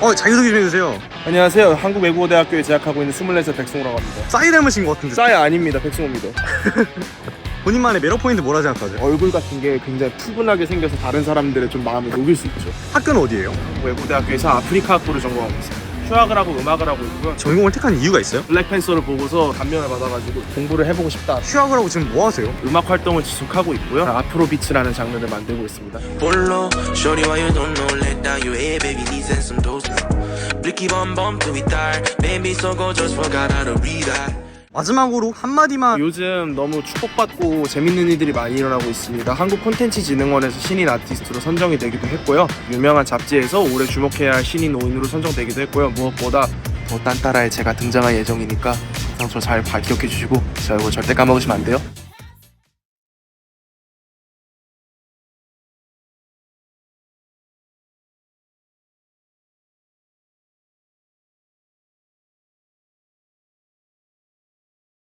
어 자기소개 좀 해주세요 안녕하세요. 한국외국어대학교에 재학하고 있는 24살 백승호라고 합니다. 싸이 닮으신 것 같은데 싸이 아닙니다. 백승호입니다. 본인만의 매력 포인트 뭐라 생각하세요? 얼굴 같은 게 굉장히 푸근하게 생겨서 다른 사람들의 좀 마음을 녹일 수 있죠. 학교는 어디예요? 외국대학교에서 아프리카 학부를 전공하고 있어요. 휴학을 하고 음악을 하고 있고요. 전공을 택한 이유가 있어요? 블랙팬서를 보고서 감명을 받아가지고 공부를 해보고 싶다. 휴학을 하고 지금 뭐 하세요? 음악 활동을 지속하고 있고요. 아프로 비츠라는 장르를 만들고 있습니다. Polo, shorty, why you don't know? Let down your head, baby, needs and some toast. Blicky bum bum till we tired. Baby, so go, just forgot how to read that. 마지막으로 한마디만 요즘 너무 축복받고 재밌는 일들이 많이 일어나고 있습니다. 한국 콘텐츠 진흥원에서 신인 아티스트로 선정이 되기도 했고요. 유명한 잡지에서 올해 주목해야 할 신인 5인으로 선정되기도 했고요. 무엇보다 더 딴따라에 제가 등장할 예정이니까 항상 저 잘 기억해 주시고 제 얼굴 절대 까먹으시면 안 돼요.